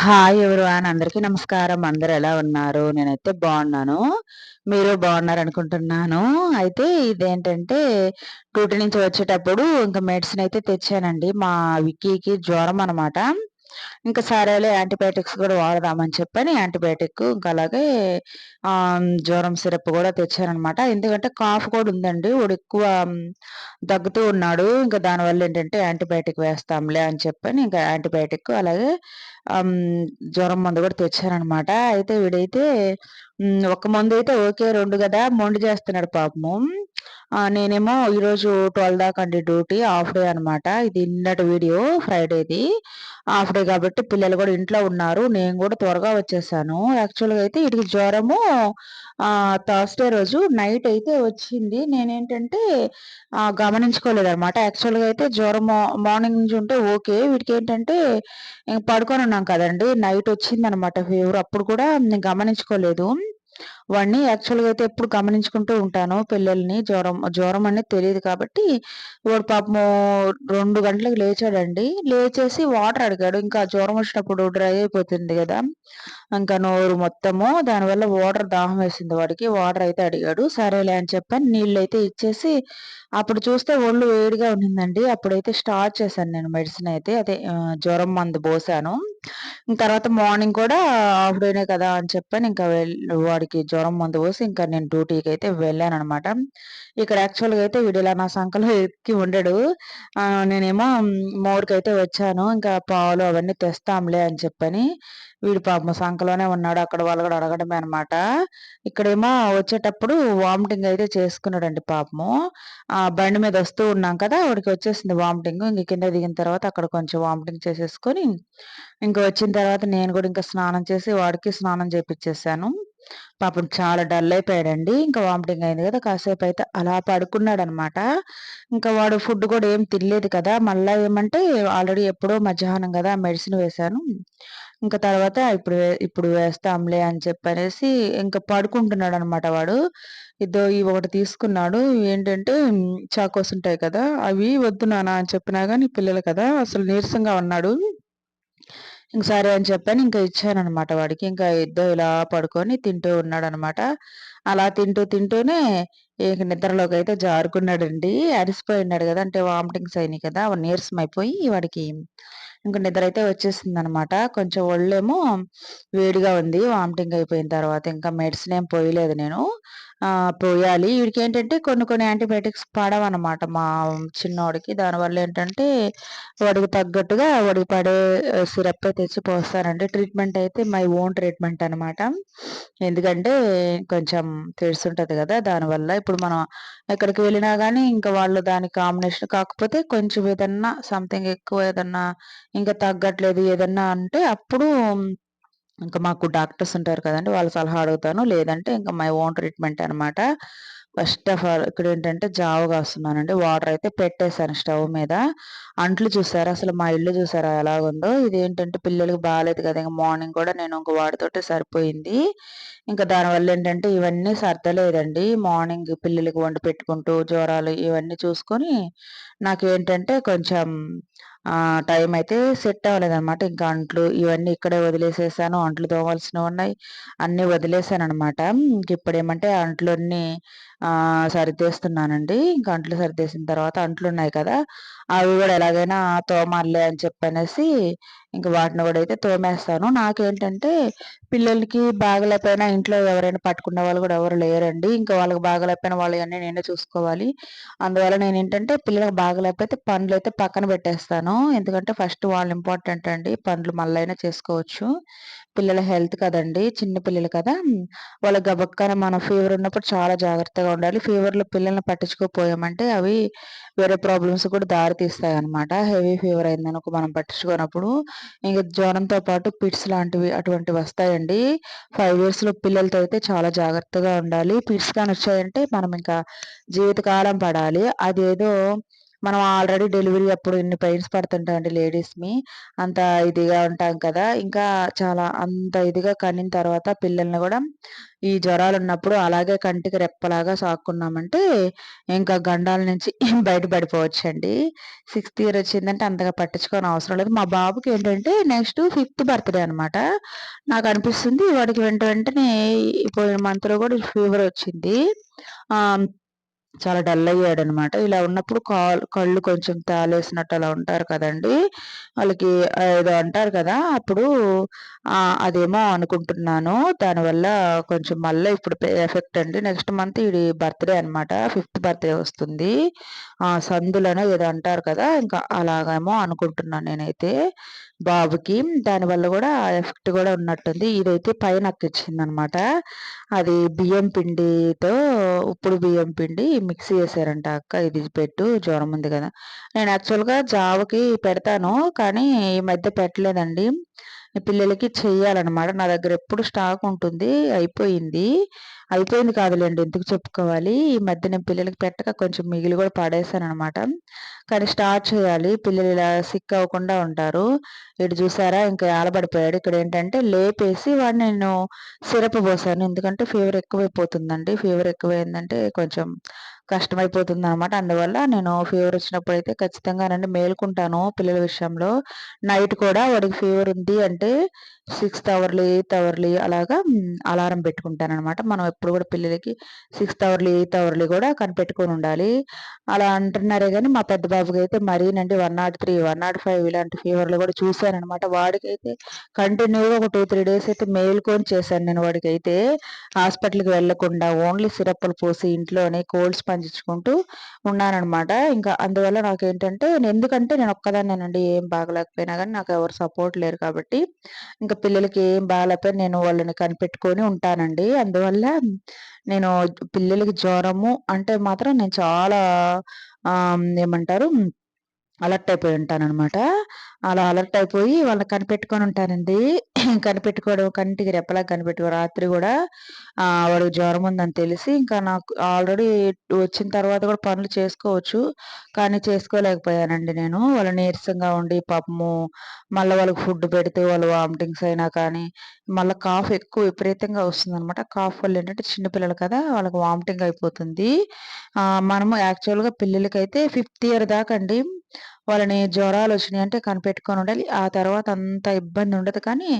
Hi ఎవరు అని అందరికీ నమస్కారం. అందరు ఎలా ఉన్నారు? నేనైతే బాగున్నాను. మీరు బాగున్నారు అనుకుంటున్నాను అయితే ఇదేంటంటే డ్యూటీ నుంచి వచ్చేటప్పుడు ఇంకా మెడిసిన్ అయితే తెచ్చానండి. మా విక్కీకి జ్వరం అనమాట ఇంకా సరేలే యాంటీబయాటిక్స్ కూడా వాడదామని చెప్పని యాంటీబయాటిక్ ఇంకా అలాగే జ్వరం సిరప్ కూడా తెచ్చానమాట ఎందుకంటే కాఫ్ కూడా ఉందండి. వాడు ఎక్కువ దగ్గుతూ ఉన్నాడు. ఇంకా దానివల్ల ఏంటంటే యాంటీబయాటిక్ వేస్తాంలే అని చెప్పని ఇంకా యాంటీబయాటిక్ అలాగే జ్వరం మందు కూడా తెచ్చారనమాట. అయితే వీడైతే ఒక మందు అయితే ఓకే రెండు కదా మొండి చేస్తున్నాడు పాపము. నేనేమో ఈరోజు ట్వెల్వ్ దాకా అండి డ్యూటీ హాఫ్ డే అనమాట. ఇది నిన్నటి వీడియో ఫ్రైడేది. హాఫ్ డే కాబట్టి పిల్లలు కూడా ఇంట్లో ఉన్నారు. నేను కూడా త్వరగా వచ్చేసాను. యాక్చువల్గా అయితే వీటికి జ్వరము థర్స్డే రోజు నైట్ అయితే వచ్చింది. నేనేంటంటే గమనించుకోలేదు అనమాట యాక్చువల్గా అయితే జ్వరం మార్నింగ్ నుంచి ఉంటే ఓకే. వీటికి ఏంటంటే పడుకొని అనుకున్నాం కదండి. నైట్ వచ్చింది అనమాట ఫీవర్. అప్పుడు కూడా నేను గమనించుకోలేదు. వాడిని యాక్చువల్‌గా అయితే ఎప్పుడు గమనించుకుంటూ ఉంటాను పిల్లల్ని. జ్వరం జ్వరం అనేది తెలియదు కాబట్టి, వాడు పాపము రెండు గంటలకు లేచాడండి. లేచేసి వాటర్ అడిగాడు. ఇంకా జ్వరం వచ్చినప్పుడు డ్రై అయిపోతుంది కదా ఇంకా నోరు మొత్తము. దానివల్ల వాటర్ దాహం వేసింది వాడికి. వాటర్ అయితే అడిగాడు. సరేలే అని చెప్పి నీళ్ళు అయితే ఇచ్చేసి, అప్పుడు చూస్తే ఒళ్ళు వేడిగా ఉన్నిందండి. అప్పుడైతే స్టార్ట్ చేశాను నేను మెడిసిన్ అయితే. అదే జ్వరం మందు పోసాను. తర్వాత మార్నింగ్ కూడా హాఫ్ డేనే కదా అని చెప్పాను ఇంకా వాడికి జ్వరం మందు పోసి ఇంకా నేను డ్యూటీకి అయితే వెళ్ళాననమాట. ఇక్కడ యాక్చువల్‌గా అయితే వీడు ఇలా నా సంఖలో ఎక్కి ఉండడు. నేనేమో మోరుకైతే వచ్చాను. ఇంకా పాలు అవన్నీ తెస్తాంలే అని చెప్పని. వీడు పాపం సంఖలోనే ఉన్నాడు. అక్కడ వాళ్ళు కూడా అడగడమే అనమాట. ఇక్కడేమో వచ్చేటప్పుడు వామిటింగ్ అయితే చేసుకున్నాడండి పాపము. ఆ బండి మీద వస్తూ ఉన్నాం కదా! వాడికి వచ్చేసింది వామిటింగ్. ఇంక కింద దిగిన తర్వాత అక్కడ కొంచెం వామిటింగ్ చేసేసుకొని, ఇంక వచ్చిన తర్వాత నేను కూడా ఇంకా స్నానం చేసి వాడికి స్నానం చేపిచ్చేసాను. పాపం చాలా డల్ అయిపోయాడండి. ఇంకా వామిటింగ్ అయింది కదా! కాసేపు అయితే అలా పడుకున్నాడనమాట. ఇంకా వాడు ఫుడ్ కూడా ఏం తినలేదు కదా! మళ్ళా ఏమంటే ఆల్రెడీ ఎప్పుడో మధ్యాహ్నం కదా! మెడిసిన్ వేశాను. ఇంకా తర్వాత ఇప్పుడు ఇప్పుడు వేస్తాంలే అని చెప్పనేసి ఇంకా పడుకుంటున్నాడు అనమాట వాడు. ఇద్దో ఇవి ఒకటి తీసుకున్నాడు. ఏంటంటే చాకోస్ ఉంటాయి కదా! అవి వద్దు నానా అని చెప్పినా కానీ పిల్లలు కదా! అసలు నీరసంగా ఉన్నాడు. ఇంక సరే అని చెప్పని ఇంకా ఇచ్చాననమాట వాడికి. ఇంకా ఇద్దరు ఇలా పడుకొని తింటూ ఉన్నాడు అనమాట అలా తింటూ తింటూనే ఇక నిద్రలోకి అయితే జారుకున్నాడండి. ఉన్నాడు కదా అంటే వామిటింగ్స్ అయినాయి కదా! నీరసం అయిపోయి వాడికి ఇంకా నిద్ర అయితే వచ్చేసింది అనమాట కొంచెం ఒళ్ళేమో వేడిగా ఉంది వామిటింగ్ అయిపోయిన తర్వాత. ఇంకా మెడిసిన్ ఏం పోయలేదు నేను. పోయాలి. వీడికేంటంటే కొన్ని కొన్ని యాంటీబయాటిక్స్ పడవన్నమాట మా చిన్నోడికి. దానివల్ల ఏంటంటే వాడికి తగ్గట్టుగా వాడికి పడే సిరప్ తెచ్చి పోస్తానండి. ట్రీట్మెంట్ అయితే మై ఓన్ ట్రీట్మెంట్ అనమాట. ఎందుకంటే కొంచెం తెలుసుంటుంది కదా దానివల్ల ఇప్పుడు మనం ఎక్కడికి వెళ్ళినా కానీ ఇంకా వాళ్ళు దాని కాంబినేషన్ కాకపోతే కొంచెం ఏదన్నా సంథింగ్ ఎక్కువ ఏదన్నా ఇంకా తగ్గట్లేదు ఏదన్నా అంటే అప్పుడు ఇంకా మాకు డాక్టర్స్ ఉంటారు కదండి వాళ్ళ సలహా అడుగుతాను. లేదంటే ఇంకా మై ఓన్ ట్రీట్మెంట్ అనమాట. ఫస్ట్ ఆఫ్ ఆల్ ఇక్కడ ఏంటంటే జావ కాస్తున్నానండి. వాటర్ అయితే పెట్టేసాను స్టవ్ మీద. అంట్లు చూసారా? అసలు మా ఇల్లు చూసారా ఎలాగుందో? ఇదేంటంటే పిల్లలకి బాగాలేదు కదా! ఇంకా మార్నింగ్ కూడా నేను ఇంక వాటితోటే సరిపోయింది. ఇంకా దానివల్ల ఏంటంటే ఇవన్నీ సర్దలేదండి. మార్నింగ్ పిల్లలకి వండి పెట్టుకుంటూ జ్వరాలు ఇవన్నీ చూసుకొని నాకు ఏంటంటే కొంచెం టైం అయితే సెట్ అవ్వలేదన్నమాట ఇంకా అంట్లు ఇవన్నీ ఇక్కడే వదిలేసేసాను. అంట్లు తోమాల్సినవున్నాయి. అన్నీ వదిలేసాననమాట. ఇంకిప్పుడేమంటే అంట్లన్నీ సరిదేస్తున్నానండి ఇంకా అంట్లు సరిదేసిన తర్వాత అంట్లు ఉన్నాయి కదా! అవి కూడా ఎలాగైనా తోమాలే అని చెప్పనేసి ఇంక వాటిని కూడా అయితే తోమేస్తాను. నాకేంటంటే పిల్లలకి బాగలేకపోయినా ఇంట్లో ఎవరైనా పట్టుకునే వాళ్ళు కూడా ఎవరు లేరండి. ఇంకా వాళ్ళకి బాగలేకపోయిన వాళ్ళు అన్నీ నేనే చూసుకోవాలి. అందువల్ల నేను ఏంటంటే పిల్లలకి బాగలేకపోతే పనులైతే పక్కన పెట్టేస్తాను. ఎందుకంటే ఫస్ట్ వాళ్ళు ఇంపార్టెంట్ అండి. పండ్లు మళ్ళైనా చేసుకోవచ్చు. పిల్లల హెల్త్ కదండి చిన్న పిల్లలు కదా! వాళ్ళ గబక్కన మనం ఫీవర్ ఉన్నప్పుడు చాలా జాగ్రత్తగా ఉండాలి. ఫీవర్‌లో పిల్లల్ని పట్టించుకోకపోయామంటే అవి వేరే ప్రాబ్లమ్స్ కూడా దారి తీస్తాయన్నమాట. హెవీ ఫీవర్ అయిందనుకో మనం పట్టించుకోనప్పుడు ఇంకా జ్వరంతో పాటు పిట్స్ లాంటివి అటువంటివి వస్తాయండి. ఫైవ్ ఇయర్స్‌లో పిల్లలతో అయితే చాలా జాగ్రత్తగా ఉండాలి. పిట్స్ కానీ వచ్చాయంటే మనం ఇంకా జీవితకాలం పడాలి. అదేదో మనం ఆల్రెడీ డెలివరీ అప్పుడు ఇన్ని పెయిన్స్ పడుతుంటామండి లేడీస్‌మి. అంత ఇదిగా ఉంటాం కదా! ఇంకా చాలా అంత ఇదిగా కనిన తర్వాత పిల్లల్ని కూడా ఈ జ్వరాలు ఉన్నప్పుడు అలాగే కంటికి రెప్పలాగా సాక్కున్నామంటే, ఇంకా గండాల నుంచి బయట పడిపోవచ్చండి. సిక్స్త్ ఇయర్ వచ్చిందంటే అంతగా పట్టించుకోనవసరం లేదు. మా బాబుకి ఏంటంటే నెక్స్ట్ ఫిఫ్త్ బర్త్‌డే అనమాట. నాకనిపిస్తుంది వాడికి వెంట వెంటనే పోయిన మంత్‌లో కూడా ఫీవరొచ్చింది. వచ్చింది చాలా డల్ అయ్యాడనమాట. ఇలా ఉన్నప్పుడు కాల్ కళ్ళు కొంచెం తాలేసినట్టు అలా ఉంటారు కదండీ! వాళ్ళకి ఏదో అంటారు కదా! అప్పుడు అదేమో అనుకుంటున్నాను. దానివల్ల కొంచెం మళ్ళీ ఇప్పుడు ఎఫెక్ట్ అండి. నెక్స్ట్ మంత్ ఇది బర్త్‌డే అనమాట. ఫిఫ్త్ బర్త్‌డే వస్తుంది. ఆ సందులనో ఏదో అంటారు కదా! ఇంకా అలాగేమో అనుకుంటున్నాను నేనైతే బాబుకి. దానివల్ల కూడా ఎఫెక్ట్ కూడా ఉన్నట్టుంది. ఇదైతే అనమాట అది బియ్యం పిండితో ఉప్పుడు బియ్యం పిండి మిక్సీ చేశారంట అక్క ఇది పెట్టు జ్వరం ఉంది కదా! నేను యాక్చువల్‌గా జావకి పెడతాను. కానీ ఈ మధ్య పెట్టలేదండి. పిల్లలకి చెయ్యాలన్నమాట నా దగ్గర ఎప్పుడు స్టాక్ ఉంటుంది. అయిపోయింది. అయిపోయింది కాదులేండి ఎందుకు చెప్పుకోవాలి. ఈ మధ్య నేను పిల్లలకి పెట్టక కొంచెం మిగిలి గూడా అనమాట కానీ స్టార్ట్ చేయాలి. పిల్లలు ఇలా సిక్ అవ్వకుండా ఉంటారు. ఇటు చూసారా ఇంకా ఆలబడిపోయాడు ఇక్కడ ఏంటంటే లేపేసి వాడిని నేను సిరప్ పోసాను. ఎందుకంటే ఫీవర్ ఎక్కువైపోతుందండి. ఫీవర్ ఎక్కువైందంటే కొంచెం కష్టమైపోతుందనమాట. అందువల్ల నేను ఫీవర్ వచ్చినప్పుడు అయితే ఖచ్చితంగా మేలుకుంటాను పిల్లల విషయంలో. నైట్ కూడా వాడికి ఫీవర్ ఉంది అంటే సిక్స్త్ అవర్‌లీ, ఎయిత్ అవర్‌లీ అలాగా అలారం అలారం పెట్టుకుంటాననమాట. మనం ఎప్పుడు కూడా పిల్లలకి సిక్స్త్ అవర్‌లీ, ఎయిత్ అవర్‌లీ కూడా కనిపెట్టుకొని ఉండాలి అలా అంటున్నారే కానీ మా పెద్ద బాబుకైతే మరీనండి 103, 105 ఇలాంటి ఫీవర్‌లు కూడా చూసాననమాట. వాడికైతే కంటిన్యూ‌గా ఒక 2, 3 డేస్ అయితే మేలుకొని చేశాను నేను వాడికైతే. హాస్పిటల్‌కి వెళ్ళకుండా ఓన్లీ సిరప్పులు పోసి ఇంట్లోనే కోల్డ్స్ పంచుకుంటూ ఉన్నానమాట ఇంకా అందువల్ల నాకు ఏంటంటే ఎందుకంటే నేను ఒక్కదాన్నేనండి ఏం బాగలేకపోయినా నాకు ఎవరు సపోర్ట్ లేరు కాబట్టి, ఇంకా పిల్లలకి ఏం బాలేకపోయినా నేను వాళ్ళని కనిపెట్టుకొని ఉంటానండి. అందువల్ల నేను పిల్లలకి జ్వరము అంటే మాత్రం నేను చాలా ఏమంటారు అలర్ట్ అయిపోయి ఉంటాననమాట. అలా అలర్ట్ అయిపోయి వాళ్ళని కనిపెట్టుకొని ఉంటానండి. కనిపెట్టుకోవడం కంటికి రెప్పలాగా కనిపెట్టుకో రాత్రి కూడా వాడికి జ్వరం ఉందని తెలిసి ఇంకా నాకు ఆల్రెడీ వచ్చిన తర్వాత కూడా పనులు చేసుకోవచ్చు. కానీ చేసుకోలేకపోయానండి నేను. వాళ్ళు నీరసంగా ఉండి పాపము మళ్ళీ వాళ్ళకి ఫుడ్ పెడితే వాళ్ళు వామిటింగ్స్ అయినా కానీ, మళ్ళీ కాఫ్ ఎక్కువ విపరీతంగా వస్తుందనమాట. కాఫ్ వల్ల ఏంటంటే చిన్నపిల్లలు కదా! వాళ్ళకి వామిటింగ్ అయిపోతుంది. మనము యాక్చువల్‌గా పిల్లలకైతే ఫిఫ్త్ ఇయర్ దాకా అండి వాళ్ళని జ్వరాలు వచ్చినాయి అంటే కనిపెట్టుకొని ఉండాలి ఆ తర్వాత అంత ఇబ్బంది ఉండదు కానీ,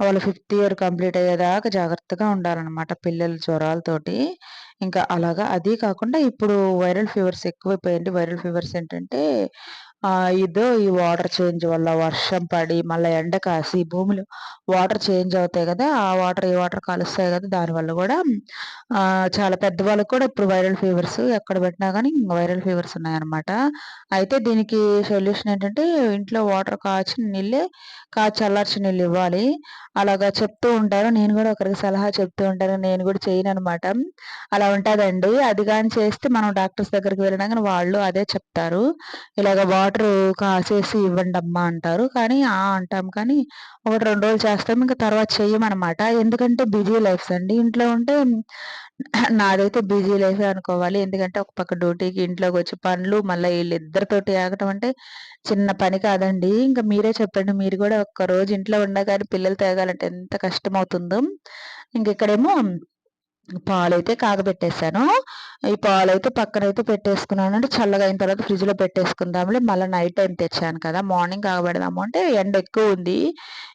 వాళ్ళు ఫిఫ్త్ ఇయర్ కంప్లీట్ అయ్యేదాకా జాగ్రత్తగా ఉండాలన్నమాట పిల్లలు జ్వరాలతోటి. ఇంకా అలాగా అదీ కాకుండా ఇప్పుడు వైరల్ ఫీవర్స్ ఎక్కువైపోయాయండి. వైరల్ ఫీవర్స్ ఏంటంటే ఇదో ఈ వాటర్ చేంజ్ వల్ల వర్షం పడి, మళ్ళీ ఎండ కాసి భూములు వాటర్ చేంజ్ అవుతాయి కదా ఆ వాటర్ ఈ వాటర్ కలుస్తాయి కదా దానివల్ల కూడా చాలా చాలా పెద్దవాళ్ళకి కూడా ఇప్పుడు వైరల్ ఫీవర్స్ ఎక్కడ పెట్టినా కానీ వైరల్ ఫీవర్స్ ఉన్నాయన్నమాట. అయితే దీనికి సొల్యూషన్ ఏంటంటే ఇంట్లో వాటర్ కాచిన నీళ్ళే కాచి చల్లార్చిన నీళ్ళు ఇవ్వాలి. అలాగా చెప్తూ ఉంటారు. నేను కూడా ఒకరికి సలహా చెప్తూ ఉంటాను. నేను కూడా చేయను అనమాట అలా ఉంటుందండి అది కానీ చేస్తే మనం డాక్టర్స్ దగ్గరికి వెళ్ళినా కానీ వాళ్ళు అదే చెప్తారు. ఇలాగ వాటర్ కాసేసి ఇవ్వండి అమ్మా అంటారు. కానీ ఆ! అంటాం కానీ ఒకటి రెండు రోజులు చేస్తాం. ఇంకా తర్వాత చెయ్యమనమాట. ఎందుకంటే బిజీ లైఫ్స్ అండి. ఇంట్లో ఉంటే నాదైతే బిజీ లైఫ్ అనుకోవాలి. ఎందుకంటే ఒక పక్క డ్యూటీకి, ఇంట్లోకి వచ్చి పనులు, మళ్ళీ వీళ్ళిద్దరితోటి ఆగటం అంటే చిన్న పని కాదండి. ఇంకా మీరే చెప్పండి. మీరు గూడా ఒక్కరోజు ఇంట్లో ఉండగానే పిల్లలు తేగాలంటే ఎంత కష్టమవుతుందో. ఇంకిక్కడేమో పాలైతే కాగబెట్టేసాను. ఈ పాలైతే పక్కనైతే అంటే చల్లగా అయిన తర్వాత ఫ్రిడ్జ్‌లో పెట్టేసుకుందాంలే. మళ్ళీ నైట్ టైం తెచ్చాను కదా! మార్నింగ్ కాగబెడదాము అంటే ఎండ ఎక్కువుంది.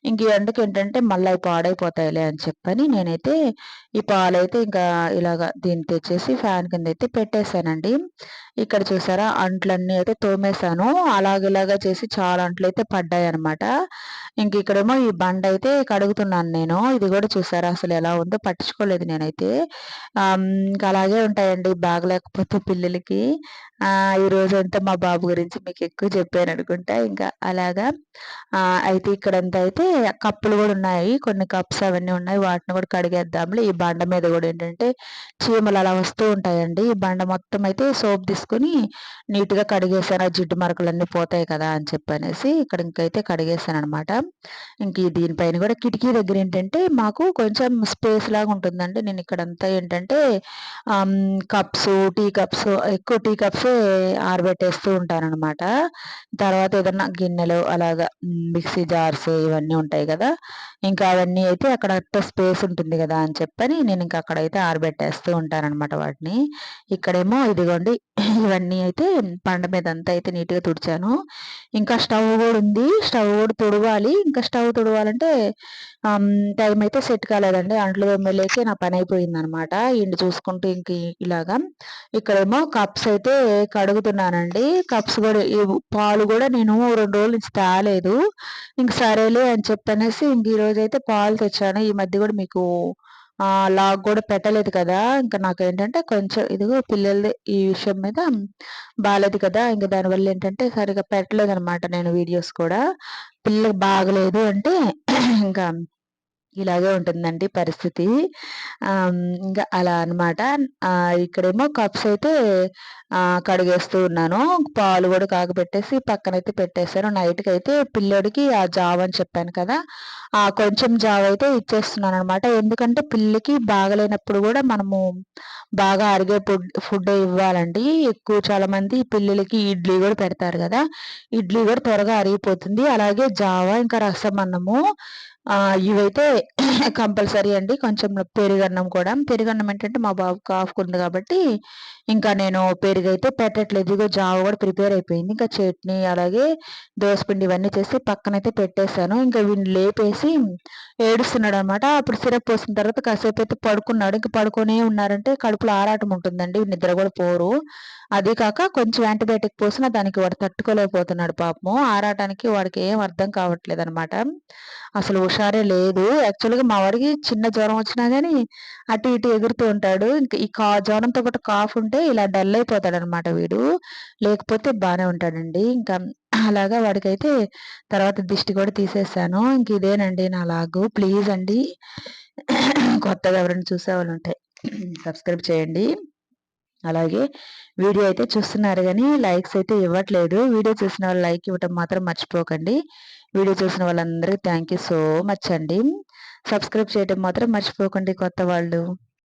ఇంక ఎండకి ఏంటంటే మళ్ళీ పాడైపోతాయిలే అని చెప్పని నేనైతే ఈ పాలైతే ఇంకా ఇలాగ దీన్ని తెచ్చేసి ఫ్యాన్ కింద అయితే పెట్టేసానండి. ఇక్కడ చూసారా అంట్లన్నీ అయితే తోమేసాను. అలాగిలాగా చేసి చాలా అంట్లైతే పడ్డాయి అనమాట ఇంక ఇక్కడేమో ఈ బండయితే కడుగుతున్నాను నేను. ఇది కూడా చూసారా అసలు ఎలా ఉందో పట్టించుకోలేదు నేనైతే. ఇంకా అలాగే ఉంటాయండి బాగలేకపోతే పిల్లలకి. ఈ రోజంతా మా బాబు గురించి మీకు ఎక్కువ చెప్పాను అనుకుంటా ఇంకా అలాగా అయితే ఇక్కడంతా అయితే కప్పులు కూడా ఉన్నాయి. కొన్ని కప్స్ అవన్నీ ఉన్నాయి. వాటిని కూడా కడిగేద్దాంలే. ఈ బండ మీద కూడా ఏంటంటే చీమలు అలా వస్తూ ఉంటాయండి. ఈ బండ మొత్తం అయితే సోప్ తీసుకొని నీట్‌గా కడిగేసాను. ఆ జిడ్డు మరకలన్నీ పోతాయి కదా! అని చెప్పనేసి ఇక్కడ ఇంకైతే కడిగేసాననమాట. ఇంక దీనిపైన కూడా కిటికీ దగ్గర ఏంటంటే మాకు కొంచెం స్పేస్ లాగా ఉంటుందండి. నేను ఇక్కడంతా ఏంటంటే కప్స్ టీ కప్స్ ఎక్కువ టీ కప్స్ చేసే ఆరబెట్టేస్తూ ఉంటానన్నమాట తర్వాత ఏదన్నా గిన్నెలు అలాగా మిక్సీ జార్స్ ఇవన్నీ ఉంటాయి కదా! ఇంకా అవన్నీ అయితే అక్కడ స్పేస్ ఉంటుంది కదా అని చెప్పని నేను ఇంకా అక్కడైతే ఆరబెట్టేస్తూ ఉంటానన్నమాట వాటిని. ఇక్కడేమో ఇదిగోండి ఇవన్నీ అయితే పండ మీద అంతా అయితే నీట్‌గా తుడిచాను. ఇంకా స్టవ్ కూడా ఉంది. స్టవ్ కూడా తుడవాలి. ఇంకా స్టవ్ తుడవాలంటే టైం అయితే సెట్ కాలేదండి. అంట్లు తోమేలోకే నా పని అయిపోయిందనమాట. ఇండి చూసుకుంటూ ఇంక ఇలాగా. ఇక్కడేమో కప్స్ అయితే కడుగుతున్నానండి. కప్స్ కూడా పాలు కూడా నేను రెండు రోజుల నుంచి తేలేదు. ఇంక సరేలే అని చెప్పనేసి ఇంక ఈరోజు అయితే పాలు తెచ్చాను. ఈ మధ్య కూడా మీకు లాగ్ కూడా పెట్టలేదు కదా! ఇంక నాకేంటంటే కొంచెం ఇదిగో పిల్లలది ఈ విషయం మీద బాగాలేదు కదా! ఇంక దానివల్ల ఏంటంటే సరిగ్గా పెట్టలేదనమాట నేను వీడియోస్ కూడా. పిల్లకి బాగలేదు అంటే ఇంకా ఇలాగే ఉంటుందండి పరిస్థితి. ఇంకా అలా అనమాట. ఇక్కడేమో కప్స్ అయితే కడిగేస్తూ ఉన్నాను. పాలు కూడా కాగబెట్టేసి పక్కనైతే పెట్టేసాను. అయితే పిల్లోడికి ఆ జావ అని చెప్పాను కదా! ఆ కొంచెం జావ అయితే ఇచ్చేస్తున్నాను అనమాట ఎందుకంటే పిల్లకి బాగలేనప్పుడు కూడా మనము బాగా అరిగే ఫుడ్ ఫుడ్ ఇవ్వాలండి. ఎక్కువ చాలామంది పిల్లలకి ఇడ్లీ కూడా పెడతారు కదా! ఇడ్లీ కూడా త్వరగా అరిగిపోతుంది. అలాగే జావ ఇంకా రసం అన్నము ఇవైతే కంపల్సరీ అండి. కొంచెం పెరుగన్నం కూడా. పెరుగన్నం ఏంటంటే మా బాబు కాఫ్ ఉంది కాబట్టి ఇంకా నేను పెరుగైతే పెట్టట్లేదు. ఇదిగో జావ కూడా ప్రిపేర్ అయిపోయింది. ఇంకా చట్నీ అలాగే దోసపిండి ఇవన్నీ చేసి పక్కనైతే పెట్టేశాను. ఇంకా వీడిని లేపేసి ఏడుస్తున్నాడనమాట. అప్పుడు సిరప్ పోసిన తర్వాత కాసేపు అయితే పడుకున్నాడు. ఇంకా పడుకునే ఉన్నారంటే కడుపులో ఆరాటం ఉంటుందండి. నిద్ర కూడా పోరు. అది కాక కొంచెం యాంటీబయాటిక్ పోసినా దానికి వాడు తట్టుకోలేకపోతున్నాడు పాపము. ఆరాటానికి వాడికి ఏం అర్థం కావట్లేదనమాట. అసలు హుషారే లేదు. యాక్చువల్‌గా మా వాడికి చిన్న జ్వరం వచ్చినా కానీ అటు ఇటు ఎగురుతూ ఉంటాడు. ఇంకా ఈ కా జ్వరంతో పాటు కాఫ్ ఉంటే ఇలా డల్ అయిపోతాడనమాట వీడు. లేకపోతే బాగానే ఉంటాడండి. ఇంకా అలాగా వాడికైతే తర్వాత దిష్టి కూడా తీసేసాను. ఇంక ఇదేనండి నా లాగు. ప్లీజ్ అండి కొత్తగా ఎవరైనా చూసేవాళ్ళుంటే సబ్స్క్రైబ్ చేయండి. అలాగే వీడియో అయితే చూస్తున్నారు కానీ లైక్స్ అయితే ఇవ్వట్లేదు. వీడియో చూసిన వాళ్ళు లైక్ ఇవ్వటం మాత్రం మర్చిపోకండి. వీడియో చూసిన వాళ్ళందరికీ థ్యాంక్ యూ సో మచ్ అండి. సబ్స్క్రైబ్ చేయడం మాత్రం మర్చిపోకండి కొత్త వాళ్ళు.